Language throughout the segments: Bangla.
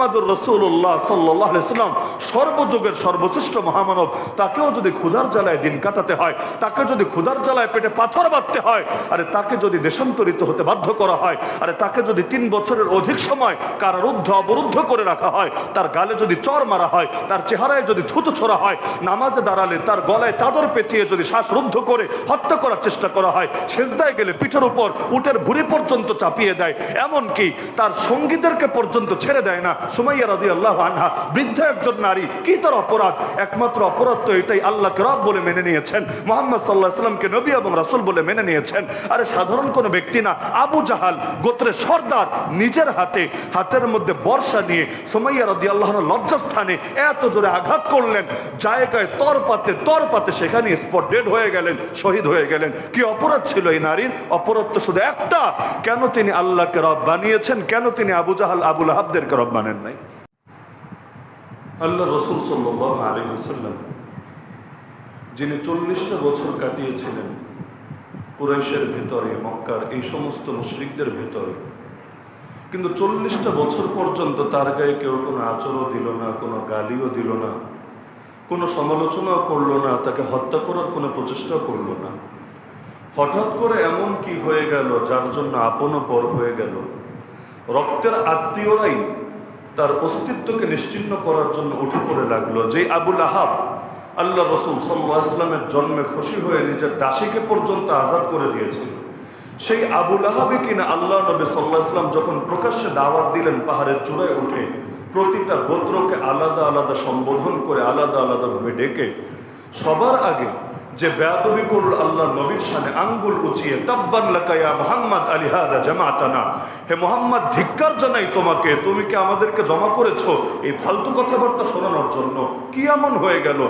মোহাম্মদুর রসুল্লাহ সাল্লাম সর্বযুগের সর্বশ্রেষ্ঠ মহামানব, তাকেও যদি ক্ষুধার জ্বালায় দিন কাটাতে হয় তাকে যদি ক্ষুধার জ্বালায় পেটে পাথর বাঁধতে হয়, আরে তাকে যদি দেশান্তরিত হতে বাধ্য করা হয়, আরে তাকে যদি তিন বছরের অধিক সময় কারারুদ্ধ অবরুদ্ধ করে রাখা হয়, তার গালে যদি চর মারা হয়, তার চেহারায় যদি থুতু ছোড়া হয়, নামাজে দাঁড়ালে তার গলায় চাদর পেঁচিয়ে যদি শ্বাসরুদ্ধ করে হত্যা করার চেষ্টা করা হয়, সেজদায় গেলে পিঠের উপর, উটের ভুড়ি পর্যন্ত চাপিয়ে দেয়, এমনকি তার সঙ্গীদেরকে পর্যন্ত ছেড়ে দেয় না সুমাইয়া রাজি আল্লাহ আনহা, বৃদ্ধ একজন নারী, কি তার অপরাধ? একমাত্র অপরাধ তো এটাই আল্লাহকে রব বলে মেনে নিয়েছেন, মোহাম্মদ সাল্লাহ সাল্লামকে নবী এবং রাসুল বলে মেনে নিয়েছেন। আরে সাধারণ কোনো ব্যক্তি না, আবু জাহাল, গোত্রের সর্দার, নিজের হাতে, হাতের মধ্যে বর্ষা নিয়ে সোমাইয়া রদি আল্লাহর লজ্জাস্থানে এত জোরে আঘাত করলেন, জায়গায় তর পাতে তর পাতে সেখানে স্পট ডেড হয়ে গেলেন, শহীদ হয়ে গেলেন। কি অপরাধ ছিল এই নারীর? অপরাধ তো শুধু একটা। কেন তিনি আল্লাহকে রব বানিয়েছেন? কেন তিনি আবু জাহাল, আবুল আহাবদেরকে রব বানেন? নাই। আল্লাহ রসুল সাল্লাহ আলী সাল্লাম যিনি চল্লিশটা বছর কাটিয়েছিলেন কুরাইশের ভেতরে, মক্কার এই সমস্ত মুশরিকদের ভেতরে, কিন্তু চল্লিশটা বছর পর্যন্ত তার গায়ে কেউ কোনো আচরও দিল না, কোনো গালিও দিল না, কোনো সমালোচনাও করল না, তাকে হত্যা করার কোনো প্রচেষ্টাও করল না। হঠাৎ করে এমন কি হয়ে গেল, যার জন্য আপনও পর হয়ে গেল। রক্তের আত্মীয়রাই তার অস্তিত্বকে নিশ্চিন্ন করার জন্য উঠে পড়ে লাগল যে আবুল আহাব, আল্লাহ রসুল সাল্লাহ জন্মে খুশি হয়ে নিজের দাসীকে পর্যন্ত আজাদ করে দিয়েছিল সেই আবুল আহাবি কিনা আল্লাহ নবী সাল্লাহ ইসলাম যখন প্রকাশ্যে দাওয়াত দিলেন পাহাড়ের চূড়ায় উঠে, প্রতিটা গোত্রকে আলাদা আলাদা সম্বোধন করে আলাদা আলাদাভাবে ডেকে, সবার আগে যে বেয়াদবি করল আল্লাহ নবীর সামনে, আঙ্গুল উঁচিয়ে, তাব্বান লাকায়া মোহাম্মদ আলী হাজা জামাতানা। হে মোহাম্মদ, ধিক্কার জানাই তোমাকে, তুমি কি আমাদেরকে জমা করেছ এই ফালতু কথাবার্তা শোনানোর জন্য? কি এমন হয়ে গেল?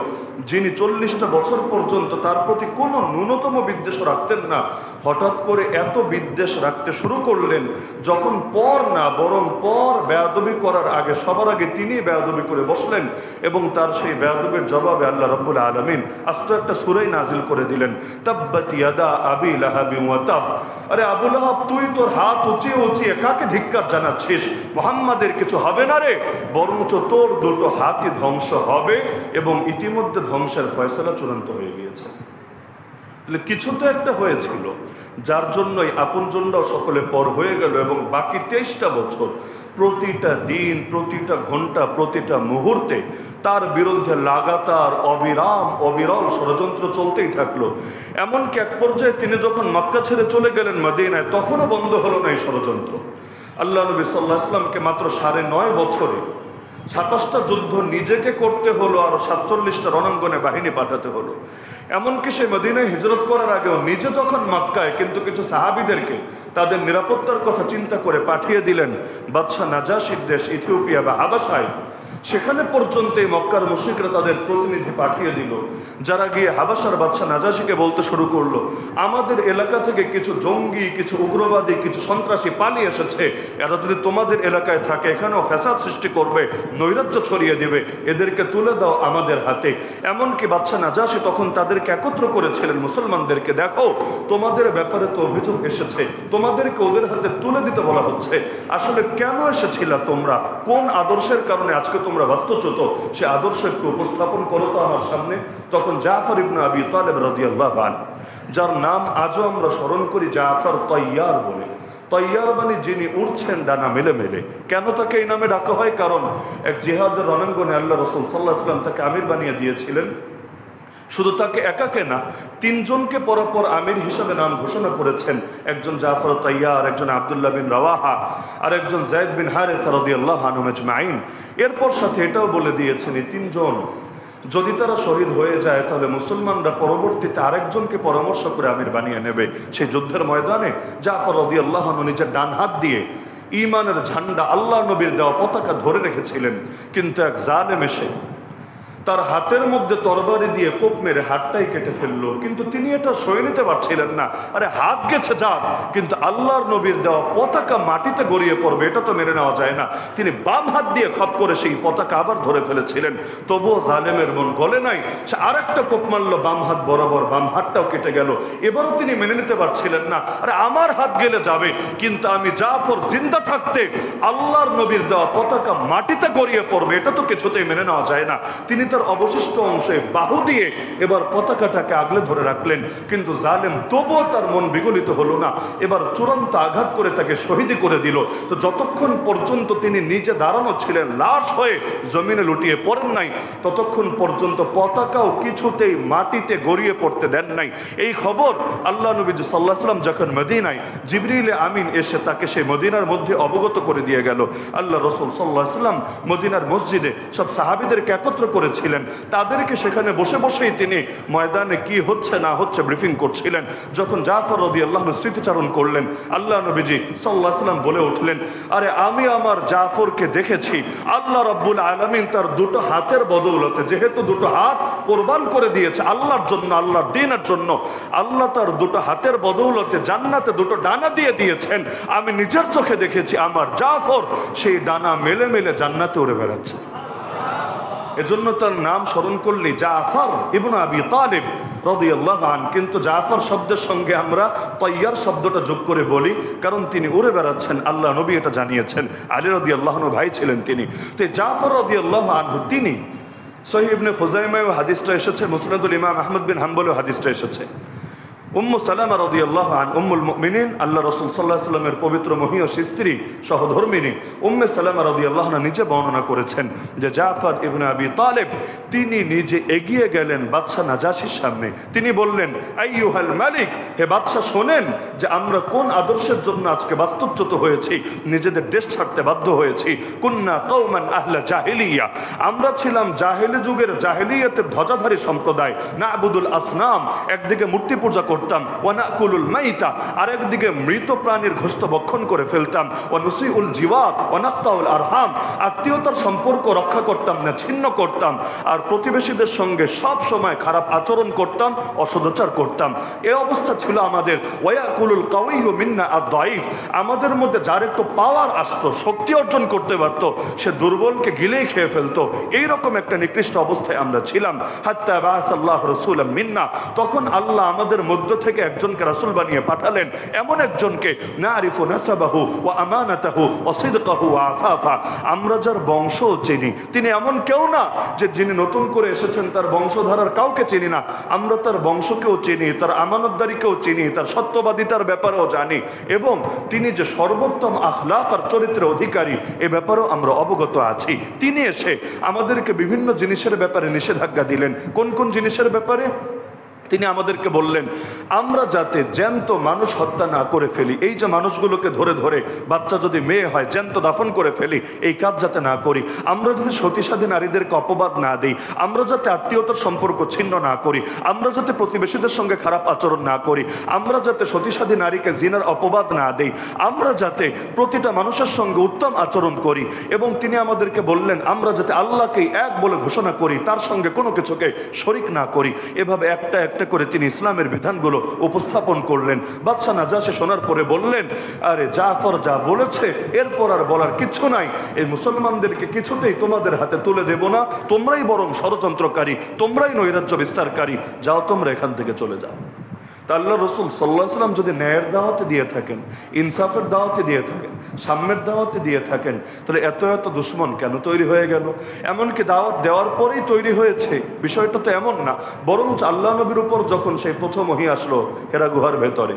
যিনি চল্লিশটা বছর পর্যন্ত তার প্রতি কোনো ন্যূনতম বিদ্বেষ রাখতেন না। হঠাৎ করে এত বিদ্বেষ রাখতে শুরু করলেন, যখন পর না, বরং পর বেয়াদবি করার আগে, সবার আগে তিনি বেয়াদবি করে বসলেন এবং তার সেই বেয়াদবির জবাবে আল্লাহ রব্বুল আলমিন আস্ত একটা সুরাই নাজিল করে দিলেন, তাব্বাত ইয়াদা আবি লাহাবি ওয়াতাব আরে আবুল আহাব তুই তোর হাত উঁচিয়ে উঁচিয়ে কাকে ধিক্কার জানাচ্ছিস? মোহাম্মদের কিছু হবে না রে। বরঞ্চ তোর দুটো হাতই ধ্বংস হবে এবং ইতিমধ্যে ধ্বংসের ফয়সলা চূড়ান্ত হয়ে গিয়েছে। তাহলে কিছু তো একটা হয়েছিল, যার জন্যই আপনজনরাও সকলে পর হয়ে গেল এবং বাকি তেইশটা বছর প্রতিটা দিন, প্রতিটা ঘণ্টা, প্রতিটা মুহূর্তে তার বিরুদ্ধে লাগাতার অবিরাম, অবিরল ষড়যন্ত্র চলতেই থাকল। এমনকি এক পর্যায়ে তিনি যখন মক্কা ছেড়ে চলে গেলেন মদিনায়, তখনও বন্ধ হলো না এই ষড়যন্ত্র। আল্লাহ নবী সাল্লাহ আসলামকে মাত্র সাড়ে নয় বছরে সাতাশটা যুদ্ধ নিজেকে করতে হলো আর সাতচল্লিশটা রণাঙ্গনে বাহিনী পাঠাতে হলো। এমনকি সে মদিনায় হিজরত করার আগেও নিজে যখন মক্কায় কিন্তু কিছু সাহাবিদেরকে তাদের নিরাপত্তার কথা চিন্তা করে পাঠিয়ে দিলেন বাদশাহ নাজাসির দেশ ইথিওপিয়া বা হাবাসায় সেখানে পর্যন্ত মক্কার মুশ্রিকরা তাদের প্রতিনিধি পাঠিয়ে দিল। যারা গিয়ে হাবাসার বাদশাহ নাজাসিকে বলতে শুরু করল, আমাদের এলাকা থেকে কিছু জঙ্গি, কিছু উগ্রবাদী, কিছু সন্ত্রাসী পালিয়ে এসেছে। এরা যদি তোমাদের এলাকায় থাকে, এখানেও ফ্যাসাদ সৃষ্টি করবে, নৈরাজ্য ছড়িয়ে দেবে, এদেরকে তুলে দাও আমাদের হাতে। এমনকি বাচ্চা নাজাসি তখন তাদেরকে একত্র করেছিলেন, মুসলমানদেরকে দেখো, তোমাদের ব্যাপারে তো অভিযোগ এসেছে। তোমাদেরকে ওদের হাতে তুলে দিতে বলা হচ্ছে। আসলে কেন এসেছিল তোমরা? কোন আদর্শের কারণে আজকে তোমরা বাস্তুচ্যুত, সে আদর্শ একটু উপস্থাপন করো তো আমার সামনে। তখন জাফর ইবনা আবি তালেব রাজিয়াল্লাহ বান যার নাম আজও আমরা স্মরণ করি জাফর তৈয়ার বলে। তৈয়ার মানে যিনি উঠছেন ডানা মেলে মেলে। কেন তাকে এই নামে ডাকা হয়? কারণ এক জিহাদের রণাঙ্গনে আল্লাহ রসুল সাল্লাহ ইসলাম তাকে আমির বানিয়ে দিয়েছিলেন। শুধু তাকে একাকে না, তিনজনকে পরপর আমির হিসাবে নাম ঘোষণা করেছেন। একজন জাফর তাইয়ার, একজন আবদুল্লাহ বিন রাওয়াহা, আর একজন জায়দ বিন হারে সারদি আল্লাহ হানুমেজমাইন এরপর সাথে এটাও বলে দিয়েছেন এই তিনজন, যদি তারা শহীদ হয়ে যায়, তাহলে মুসলমানরা পরবর্তীতে আরেকজনকে পরামর্শ করে আমির বানিয়ে নেবে। সেই যুদ্ধের ময়দানে জাফর রদি আল্লাহ নিজের ডান হাত দিয়ে ইমানের ঝান্ডা আল্লাহ নবীর দেওয়া পতাকা ধরে রেখেছিলেন। কিন্তু এক জালেম এসে তার হাতের মধ্যে তরবারি দিয়ে কোপ মেরে হাতটাই কেটে ফেলল। কিন্তু তিনি এটা সয়ে নিতে পারছিলেন না। আরে হাত গেছে, যাক। কিন্তু আল্লাহর নবীর দেওয়া পতাকা মাটিতে গড়িয়ে পড়বে, এটা তো মেনে নেওয়া যায় না। তিনি বাম হাত দিয়ে খপ করে সেই পতাকা আবার ধরে ফেলেছিলেন। তবুও জালেমের মন গলে নাই। সে আরেকটা কোপ মারলো, বাম হাত বরাবর বাম হাতটাও কেটে গেল। এবারও তিনি মেনে নিতে পারছিলেন না। আরে আমার হাত গেলে যাবে, কিন্তু আমি জাফর জিন্দা থাকতে আল্লাহর নবীর দেওয়া পতাকা মাটিতে গড়িয়ে পড়বে, এটা তো কিছুতেই মেনে নেওয়া যায় না। তিনি তার অবশিষ্ট অংশে বাহু দিয়ে এবার পতাকাটাকে আগলে ধরে রাখলেন। কিন্তু জালেম তবুও তার মন বিগলিত হলো না। এবার চূড়ান্ত আঘাত করে তাকে শহীদ করে দিল। তো যতক্ষণ পর্যন্ত তিনি নিজে দাঁড়ানো ছিলেন, লাশ হয়ে জমিনে লুটিয়ে পড়েন নাই, ততক্ষণ পর্যন্ত পতাকাও কিছুতেই মাটিতে গড়িয়ে পড়তে দেন নাই। এই খবর আল্লাহ নবী সাল্লাহ সাল্লাম যখন মদিনায় জিবরিলে আমিন এসে তাকে সেই মদিনার মধ্যে অবগত করে দিয়ে গেল। আল্লাহ রসুল সাল্লাহ সাল্লাম মদিনার মসজিদে সব সাহাবিদেরকে একত্র করেছিলেন। তাদেরকে সেখানে বসে বসেই তিনি ময়দানে কি হচ্ছে না হচ্ছে ব্রিফিং করছিলেন। যখন জাফর রদি আল্লাহ স্মৃতিচারণ করলেন, আল্লাহ নবীজি সাল্লাহ সাল্লাম বলে উঠলেন, আরে আমি আমার জাফরকে দেখেছি। আল্লাহ রব্বুল আলমিন তার দুটো হাতের বদৌলতে, যেহেতু দুটো হাত কোরবান করে দিয়েছে আল্লাহর জন্য, আল্লাহর দিনের জন্য, আল্লাহ তার দুটো হাতের বদৌলতে জান্নাতে দুটো ডানা দিয়ে দিয়েছেন। আমি নিজের চোখে দেখেছি আমার জাফর সেই ডানা মেলে মেলে জান্নাতে উড়ে বেড়াচ্ছে। এজন্য তার নাম স্মরণ করলি জাফর ইবন আবি তালিব রদিয়াল্লাহ আন কিন্তু জাফর শব্দের সঙ্গে আমরা তৈয়ার শব্দটা যোগ করে বলি, কারণ তিনি উড়ে বেড়াচ্ছেন, আল্লাহ নবী এটা জানিয়েছেন। আলী রদি আল্লাহন ভাই ছিলেন তিনি। তো জাফর রদি আল্লাহ আনহু, তিনি সহিবনে খুজাইমায় হাদিসটা এসেছে, মুসনাদুল ইমাম আহমদ বিন হাম্বলেও হাদিসটা এসেছে। উম্মু সালামা রদি আল্লাহ আন, উম্মুল মিনিন আল্লাহ রসুল সাল্লাহ সাল্লামের পবিত্র মহিয়সী স্ত্রী, সহধর্মিনী উম্মে সালামা রদি আল্লাহ নিজে বর্ণনা করেছেন যে জাফর ইবনে আবি তালেব, তিনি নিজে এগিয়ে গেলেন বাদশাহ নাজাসির সামনে। তিনি বললেন, আইয়ুহাল মালিক, হে বাদশাহ শোনেন যে আমরা কোন আদর্শের জন্য আজকে বাস্তুচ্যুত হয়েছি, নিজেদের দেশ ছাড়তে বাধ্য হয়েছি। কুন্না কৌমান আহলা জাহেলিয়া, আমরা ছিলাম জাহেলি যুগের জাহেলিয়াতের ধ্বজাধারী সম্প্রদায়। না আবুদুল আসনাম, একদিকে মূর্তি পূজা করতাম। ওয়ানাকুলুল মাইতা, আরেকদিকে মৃত প্রাণীর ঘোস্ত বক্ষণ করে ফেলতাম। ওয়ানুসিউল জিওয়াত, ওয়ানাক্তাউল আরহাম, আত্মীয়তার সম্পর্ক রক্ষা করতাম না, ছিন্ন করতাম। আর প্রতিবেশীদের সঙ্গে সব সময় খারাপ আচরণ করতাম, অসদাচার করতাম। এ অবস্থা ছিল আমাদের। ওয়াকুলুল কাউইউ মিন্না আর দাইফ আমাদের মধ্যে যার একটু পাওয়ার আসতো, শক্তি অর্জন করতে পারতো, সে দুর্বলকে গিলেই খেয়ে ফেলতো। এইরকম একটা নিকৃষ্ট অবস্থায় আমরা ছিলাম। হাত্তা বাসাল্লাহ রসুল মিন্না, তখন আল্লাহ আমাদের মধ্য থেকে একজনকে রাসুল বানিয়ে পাঠালেন, এমন একজনকে না আরিফু নাসাবাহু ও আমানাতাহু অসিদকাহু আফাফা। আমরা যার বংশ চিনি, তিনি এমন কেউ না যে যিনি নতুন করে এসেছেন, তার বংশধারার কাউকে চিনি না। আমরা তার বংশকেও চিনি, তার আমানতদারিকেও চিনি, তার সত্যবাদিতার ব্যাপারেও জানি এবং তিনি যে সর্বোত্তম আখলাক আর চরিত্রের অধিকারী, এ ব্যাপারেও আমরা অবগত আছি। তিনি এসে আমাদেরকে বিভিন্ন জিনিসের ব্যাপারে নিষেধাজ্ঞা দিলেন। কোন কোন জিনিসের ব্যাপারে? তিনি আমাদেরকে বললেন, আমরা যাতে জ্যান্ত মানুষ হত্যা না করে ফেলি, এই যে মানুষগুলোকে ধরে ধরে বাচ্চা যদি মেয়ে হয়, জ্যান্ত দাফন করে ফেলি, এই কাজ যাতে না করি, আমরা যদি সতীসাধী নারীদেরকে অপবাদ না দিই, আমরা যাতে আত্মীয়তার সম্পর্ক ছিন্ন না করি, আমরা যাতে প্রতিবেশীদের সঙ্গে খারাপ আচরণ না করি, আমরা যাতে সতীসাধী নারীকে জিনার অপবাদ না দেই, আমরা যাতে প্রতিটা মানুষের সঙ্গে উত্তম আচরণ করি। এবং তিনি আমাদেরকে বললেন, আমরা যাতে আল্লাহকেই এক বলে ঘোষণা করি, তার সঙ্গে কোনো কিছুকে শরিক না করি। এভাবে একটা একটা করে তিনি ইসলামের বিধানগুলো উপস্থাপন করলেন। বাদশাহ নাজাসে শোনার পরে বললেন, আরে জাফর যা বলেছে, এরপর আর বলার কিছু নাই। এই মুসলমানদেরকে কিছুতেই তোমাদের হাতে তুলে দেব না। তোমরাই বরং ষড়যন্ত্রকারী, তোমরাই নৈরাজ্য বিস্তারকারী। যাও তোমরা এখান থেকে চলে যাও। আল্লাহ রসুল সাল্লাহ সাল্লাম যদি ন্যায়ের দাওয়াতে দিয়ে থাকেন, ইনসাফের দাওয়াতে দিয়ে থাকেন, সাম্যের দাওয়াতে দিয়ে থাকেন, তাহলে এত এত দুশ্মন কেন তৈরি হয়ে গেল? এমনকি দাওয়াত দেওয়ার পরেই তৈরি হয়েছে। বিষয়টা তো এমন না, বরঞ্চ আল্লাহ নবীর উপর যখন সেই প্রথম ওহি আসলো, হেরা গুহার ভেতরে।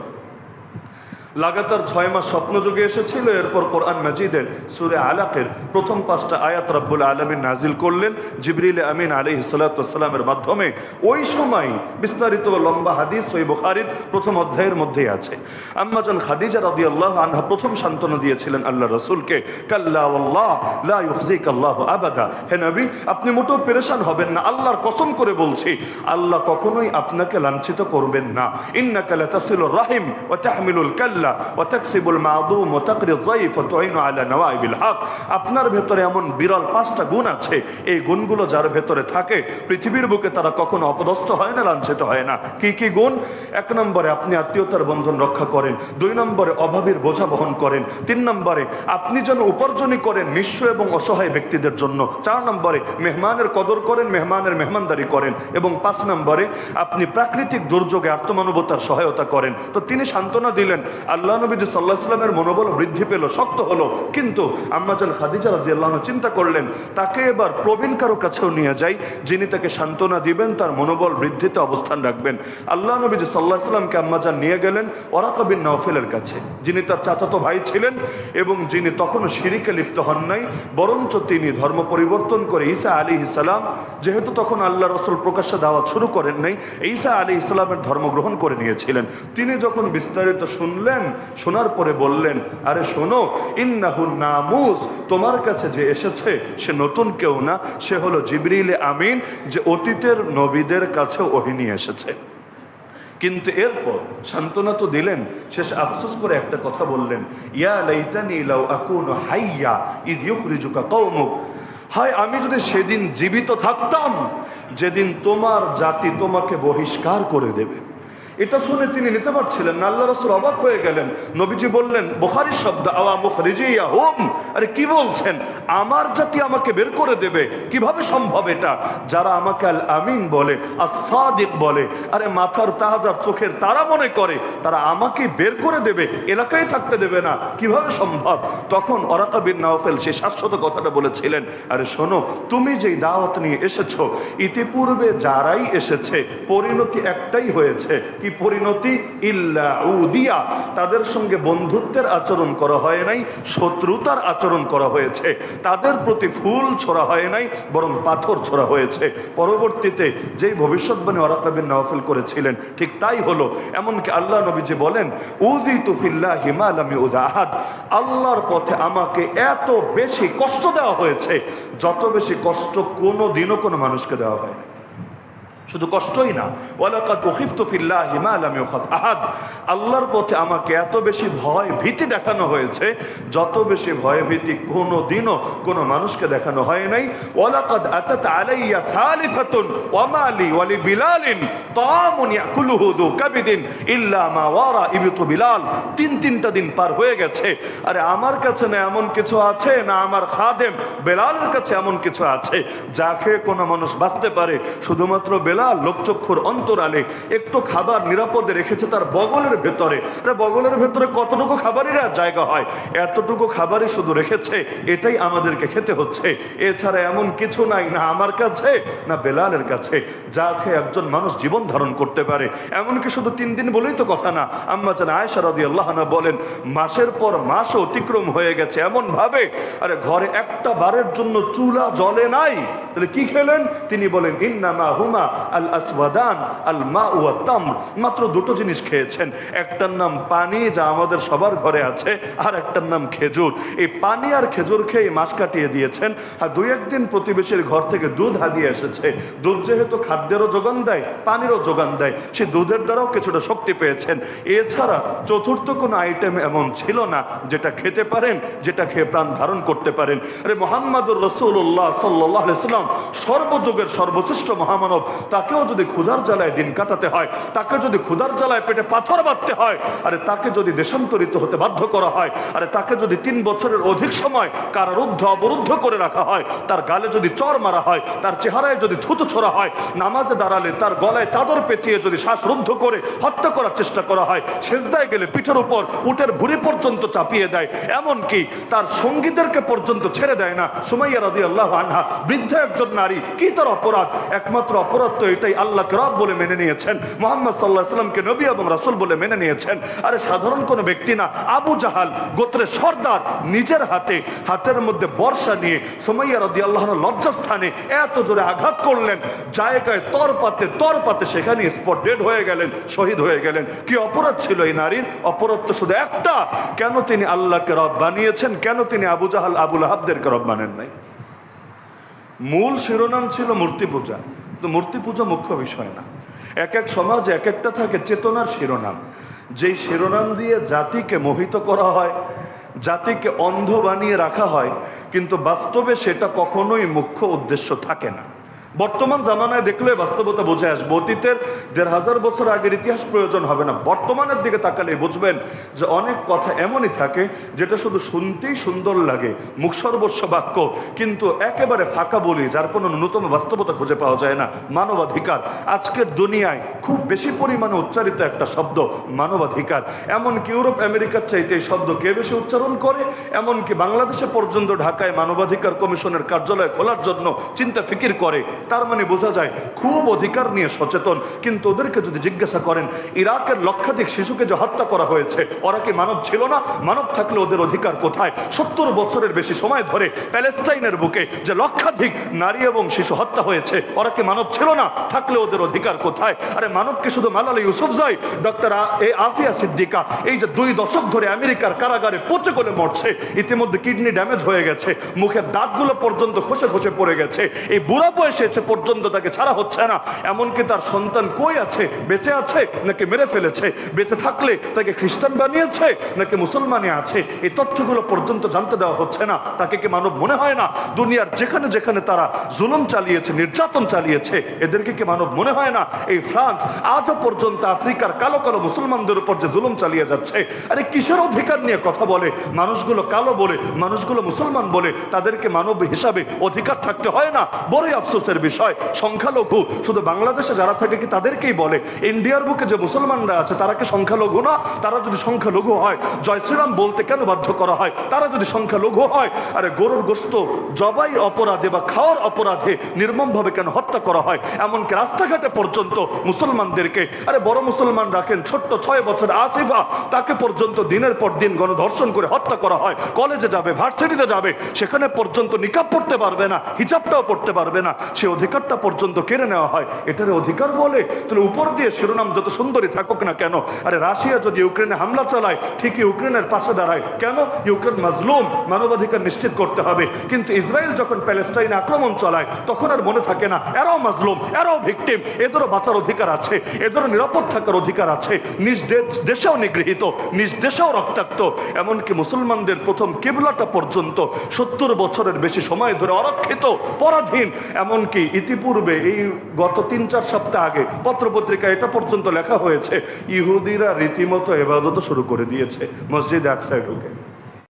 লাগাতার ছয় মাস স্বপ্ন যুগে এসেছিল, এরপর কোরআন মাজিদের সুরে আলাকের প্রথম পাঁচটা আয়াত রব্বুল আলমিন নাজিল করলেন জিবরিল আমিন আলী সালাতামের মাধ্যমে। ওই সময় বিস্তারিত লম্বা হাদিস ওই বুখারির প্রথম অধ্যায়ের মধ্যেই আছে। আম্মাজান খাদিজা রদি আল্লাহ আনহা প্রথম সান্ত্বনা দিয়েছিলেন আল্লাহ রসুলকে, কাল্লা আল্লাহ আবাদা। হে নবী, আপনি মোটেও পেরেশান হবেন না, আল্লাহর কসম করে বলছি, আল্লাহ কখনোই আপনাকে লাঞ্ছিত করবেন না। ইন্নাকা লাতাসিলুর রাহিম ওয়া তাহমিলুল কাল্লা। আল্লাহ, ওয়াতাকসিবুল মাদুম ওয়াতাকরি যায়ফ তুইনু আলা নওয়াইবিল হক। আপনার ভেতরে এমন বিরল পাঁচটা গুণ আছে। এই গুণগুলো যার ভেতরে থাকে, পৃথিবীর বুকে তারা কখনো অপদস্থ হয় না, লাঞ্ছিত হয় না। কি কি গুণ? এক নম্বরে আপনি আত্মীয়তার বন্ধন রক্ষা করেন। দুই নম্বরে অভাবের বোঝা বহন করেন। তিন নম্বরে আপনি যেন উপার্জনই করেন নিঃস্ব এবং অসহায় ব্যক্তিদের জন্য। চার নম্বরে মেহমানের কদর করেন, মেহমানের মেহমানদারি করেন। এবং পাঁচ নম্বরে আপনি প্রাকৃতিক দুর্যোগে আত্মমানবতার সহায়তা করেন। তো তিনি সান্ত্বনা দিলেন আল্লাহ নবীজি সাল্লাহ ইসলামের মনোবল বৃদ্ধি পেল, শক্ত হলো। কিন্তু আম্মাজান খাদিজা রাজি আল্লাহ চিন্তা করলেন, তাকে এবার প্রবীণ কারও কাছেও নিয়ে যাই, যিনি তাকে সান্ত্বনা দিবেন, তার মনোবল বৃদ্ধিতে অবস্থান রাখবেন। আল্লাহ নবীজি সাল্লাহ ইসলামকে আম্মাজান নিয়ে গেলেন ওরাকাবিন নওফেলের কাছে, যিনি তার চাচাতো ভাই ছিলেন এবং যিনি তখনও সিঁড়িকে লিপ্ত হন নাই, বরঞ্চ তিনি ধর্ম পরিবর্তন করে ঈসা আলী ইসালাম যেহেতু তখন আল্লাহ রসুল প্রকাশ্যে দেওয়া শুরু করেন নাই, ঈসা আলী ইসলামের ধর্ম গ্রহণ করে নিয়েছিলেন। তিনি যখন বিস্তারিত শুনলেন শোনার পরে বললেন, আরে শোনো ইন্নাহুন নামুস, তোমার কাছে যে এসেছে, সে নতুন কেউ না, সে হলো জিবরিলে আমিন, যে অতীতের নবীদের কাছে ওহিনী এসেছে। কিন্তু এরপর সান্ত্বনা তো দিলেন, শেষ আফসোস করে একটা কথা বললেন, ইয়া লাইতানি লাউ আকুনু হাইয়া, ইদ ইউখরিজুকা কওমুক। হায়, আমি যদি সেদিন জীবিত থাকতাম, যেদিন তোমার জাতি তোমাকে বহিষ্কার করে দেবে। এটা শুনে তিনি নিতে পারছিলেন না। আল্লাহ রসুল অবাক হয়ে গেলেন। নবীজি বললেন বোখারি শব্দ, আওয়া মুখরিজিয়া হোম। আরে কি বলছেন? আমার জাতি আমাকে বের করে দেবে। কীভাবে সম্ভব এটা? যারা আমাকে আল আমিন বলে আর সাদিক বলে, আরে মাথার তাহাজার চোখের তারা মনে করে, তারা আমাকে বের করে দেবে, এলাকায় থাকতে দেবে না। কীভাবে সম্ভব? তখন অরাকা বিন নাওফেল সে শাশ্বত কথাটা বলেছিলেন, আরে শোনো, তুমি যেই দাওয়াত নিয়ে এসেছ, ইতিপূর্বে যারাই এসেছে, পরিণতি একটাই হয়েছে। কি পরিণতি? ইল্লা উদিয়া। তাদের সঙ্গে বন্ধুত্বের আচরণ করা হয় নাই, শত্রুতার আচরণ করা হয়েছে। তাদের প্রতি ফুল ছোড়া হয় নাই, বরং পাথর ছোড়া হয়েছে। পরবর্তীতে যেই ভবিষ্যৎবাণী অরাকাবিন নওয়াফেল করেছিলেন, ঠিক তাই হলো। এমনকি আল্লাহ নবীজি বলেন উদি তুফিল্লাহ হিমালামি উদাহাদ আল্লাহর পথে আমাকে এত বেশি কষ্ট দেওয়া হয়েছে, যত বেশি কষ্ট কোনো দিনও কোনো মানুষকে দেওয়া হয়। শুধু কষ্টই না। ইউখাফ আহাদ। আল্লাহর পথে আমাকে এত বেশি ভয় ভীতি দেখানো হয়েছে, যত বেশি ভয় ভীতি কোনো দিনও কোনো মানুষকে দেখানো হয় নাই। ওয়ালাকাদ আতাত আলাইয়া সালিসাতুন ওয়া মা লি বিলালিন তাআমুন ইয়াকুলুহু ইল্লা মা ওয়ারা ইবতু বিলাল। তিন তিনটা দিন পার হয়ে গেছে। আরে আমার কাছে না এমন কিছু আছে, না আমার খাদেম বেলালের কাছে এমন কিছু আছে যা খেয়ে কোনো মানুষ বাঁচতে পারে। শুধুমাত্র বেলাল লোকচক্ষুর অন্তরালে একটু খাবার নিরাপদে রেখেছে তার বগলের ভেতরে। বগলের ভেতরে কতটুকু খাবারের আর জায়গা হয়? এতটুকু খাবারই শুধু রেখেছে, এটাই আমাদেরকে খেতে হচ্ছে। এছাড়া এমন কিছু নাই না আমার কাছে, না বেলালের কাছে, যা খেয়ে একজন মানুষ জীবন ধারণ করতে পারে। এমনকি শুধু তিন দিন বলেই তো কথা না আম্মা জান আয়সা রাদি আল্লাহ বলেন, মাসের পর মাস অতিক্রম হয়ে গেছে এমন ভাবে আরে ঘরে একটা বারের জন্য চুলা জলে নাই? তাহলে কি খেলেন? তিনি বলেন, ইন্নামা হুমা আল আসওয়াদান আল মা ওয়া মাত্র দুটো জিনিস খেয়েছেন। একটার নাম পানি, যা আমাদের সবার ঘরে আছে, আর একটার নাম খেজুর। এই পানি আর খেজুর খেয়ে মাস কাটিয়ে দিয়েছেন, আর দুই একদিন প্রতিবেশীর ঘর থেকে দুধ হাদিয়ে এসেছে। দুধ যেহেতু খাদ্যেরও যোগান দেয়, পানিরও যোগান দেয় সে দুধের দ্বারাও কিছুটা শক্তি পেয়েছেন। এছাড়া চতুর্থ কোনো আইটেম এমন ছিল না, যেটা খেতে পারেন, যেটা খেয়ে প্রাণ ধারণ করতে পারেন। আরে মোহাম্মদুর রসুল্লাহ সাল্লাহ ইসলাম সর্বযুগের সর্বশ্রেষ্ঠ মহামানব তাকেও যদি ক্ষুধার জ্বালায় দিন কাটাতে হয়, তাকে যদি ক্ষুধার জ্বালায় পেটে পাথর বাঁধতে হয়, আরে তাকে যদি দেশান্তরিত হতে বাধ্য করা হয়, আরে তাকে যদি তিন বছরের অধিক সময় কারারুদ্ধ অবরুদ্ধ করে রাখা হয়, তার গালে যদি চর মারা হয়, তার চেহারায় যদি থুতু ছোড়া হয়, নামাজে দাঁড়ালে তার গলায় চাদর পেঁচিয়ে যদি শ্বাসরুদ্ধ করে হত্যা করার চেষ্টা করা হয়, সেজদায় গেলে পিঠের উপর উটের ভুড়ি পর্যন্ত চাপিয়ে দেয়, এমনকি তার সঙ্গীদেরকে পর্যন্ত ছেড়ে দেয় না। সুমাইয়া রাদি আল্লাহ আনহা, বৃদ্ধ একজন নারী, কি তার অপরাধ? একমাত্র অপরাধ তো এটাই আল্লাহকে রব বলে মেনে নিয়েছেন। মোহাম্মদ সাল্লাহ সাল্লামকে নবী এবং রাসুল বলে মেনে নিয়েছেন। আরে সাধারণ কোনো ব্যক্তি না, আবু জাহাল গোত্রের সর্দার নিজের হাতে, হাতের মধ্যে বর্ষা নিয়ে সুমাইয়া রাদি আল্লাহ লজ্জাস্থানে এত জোরে আঘাত করলেন, জায়গায় তর পাতে তর পাতে সেখানে স্পট ডেড হয়ে গেলেন, শহীদ হয়ে গেলেন। কি অপরাধ ছিল এই নারীর? অপরাধ তো শুধু একটা। কেন তিনি আল্লাহকে রব বানিয়েছেন? কেন তিনি আবু জাহাল, আবুল আহাবদেরকে রব বানেন নাই? মূল শিরোনাম ছিল মূর্তি পূজা। তো মূর্তি পূজা মুখ্য বিষয় না। এক এক সমাজ এক একটা থাকে চেতনার শিরোনাম। যেই শিরোনাম দিয়ে জাতিকে মোহিত করা হয়, জাতিকে অন্ধ বানিয়ে রাখা হয়, কিন্তু বাস্তবে সেটা কখনোই মুখ্য উদ্দেশ্য থাকে না। বর্তমান জামানায় দেখলে বাস্তবতা বুঝে আসবে। অতীতের দেড় হাজার বছর আগের ইতিহাস প্রয়োজন হবে না। বর্তমানের দিকে তাকালে বুঝবেন যে অনেক কথা এমনই থাকে যেটা শুধু শুনতেই সুন্দর লাগে। মুখ সর্বস্ব বাক্য। কিন্তু একেবারে ফাঁকা বলি, যার কোনো ন্যূনতম বাস্তবতা খুঁজে পাওয়া যায় না। মানবাধিকার। আজকের দুনিয়ায় খুব বেশি পরিমাণে উচ্চারিত একটা শব্দ মানবাধিকার। এমনকি ইউরোপ, আমেরিকার চাইতে এই শব্দ কে বেশি উচ্চারণ করে? এমনকি বাংলাদেশে পর্যন্ত ঢাকায় মানবাধিকার কমিশনের কার্যালয় খোলার জন্য চিন্তা ফিকির করে। তার মানে বোঝা যায় খুব অধিকার নিয়ে সচেতন। কিন্তু ওদেরকে যদি জিজ্ঞাসা করেন, ইরাকের লক্ষাধিক শিশুকে যে হত্যা করা হয়েছে, ওরা কি মানব ছিল না? মানব থাকলে ওদের অধিকার কোথায়? সত্তর বছরের বেশি সময় ধরে প্যালেস্টাইনের বুকে যে লক্ষাধিক নারী এবং শিশু হত্যা হয়েছে, ওরা কি মানব ছিল না? থাকলে ওদের অধিকার কোথায়? আরে মানবকে শুধু মালালা ইউসুফজাই ডক্টর এ, আফিয়া সিদ্দিকা, এই যে দুই দশক ধরে আমেরিকার কারাগারে পচে গলে মরছে, ইতিমধ্যে কিডনি ড্যামেজ হয়ে গেছে, মুখের দাঁতগুলো পর্যন্ত খসে খসে পড়ে গেছে, এই বুড়া বয়সে এসে পর্যন্ত তাকে ছাড়া হচ্ছে না। এমনকি তার সন্তান কই আছে? বেঁচে আছে? নাকি মেরে ফেলেছে? বেঁচে থাকলে তাকে খ্রিস্টান বানিয়েছে? নাকি মুসলমানে আছে? এই তথ্যগুলো পর্যন্ত জানতে দেওয়া হচ্ছে না। তাকে কি মানব মনে হয় না? দুনিয়ার যেখানে যেখানে তারা জুলুম চালিয়েছে, নির্যাতন চালিয়েছে, এদেরকে কি মানব মনে হয় না? এই ফ্রান্স আজও পর্যন্ত আফ্রিকার কালো কালো মুসলমানদের উপর যে জুলুম চালিয়ে যাচ্ছে, আরে কিসের অধিকার নিয়ে কথা বলে? মানুষগুলো কালো বলে, মানুষগুলো মুসলমান বলে, তাদেরকে মানব হিসাবে অধিকার থাকতে হয় না? বড়ই আফসোসের বিষয়, সংখ্যালঘু। শুধু বাংলাদেশে যারা থাকে কি তাদেরকেই বলে। ইন্ডিয়ার বুকে যে মুসলমানরা আছে, তারা কি সংখ্যালঘু না? তারা যদি সংখ্যালঘু হয়, জয় শ্রীরাম বলতে কেন বাধ্য করা হয়? তারা যদি সংখ্যালঘু হয়, আরে গরুর গোস্ত জবাই অপরাধে বা খাওয়ার অপরাধে নির্মমভাবে কেন হত্যা করা হয়? এমনকি রাস্তাঘাটে পর্যন্ত মুসলমানদেরকে, আরে বড় মুসলমান রাখেন, ছোট্ট ছয় বছর আসিফা, তাকে পর্যন্ত দিনের পর দিন গণধর্ষণ করে হত্যা করা হয়। কলেজে যাবে, ভার্সিটিতে যাবে, সেখানে পর্যন্ত নিকাব পড়তে পারবে না, হিজাবটাও পড়তে পারবে না। সে অধিকারটা পর্যন্ত কেড়ে নেওয়া হয়, এটার অধিকার বলে তাহলে উপর দিয়ে শিরোনাম যত সুন্দরী থাকুক না কেন, আরে রাশিয়া যদি ইউক্রেনে হামলা চালায়, ঠিকই ইউক্রেনের পাশে দাঁড়ায়, কেন? ইউক্রেন মাজলুম, মানবাধিকার নিশ্চিত করতে হবে। কিন্তু ইসরায়েল যখন প্যালেস্টাইনে আক্রমণ চালায়, তখন আর মনে থাকে না, এরাও মাজলুম, এরাও ভিকটিম, এদেরও বাঁচার অধিকার আছে, এদেরও নিরাপদ থাকার অধিকার আছে, নিজ দেশেও নিগৃহীত, নিজ দেশেও রক্তাক্ত। এমনকি মুসলমানদের প্রথম কেবলাটা পর্যন্ত সত্তর বছরের বেশি সময় ধরে অরক্ষিত, পরাধীন, এমনকি ইতিপূর্বে, এই গত তিন চার সপ্তাহ আগে পত্রপত্রিকায় এটা পর্যন্ত লেখা হয়েছে, ইহুদিরা রীতিমতো এবাদত শুরু করে দিয়েছে, মসজিদ এক সাইড ঢুকে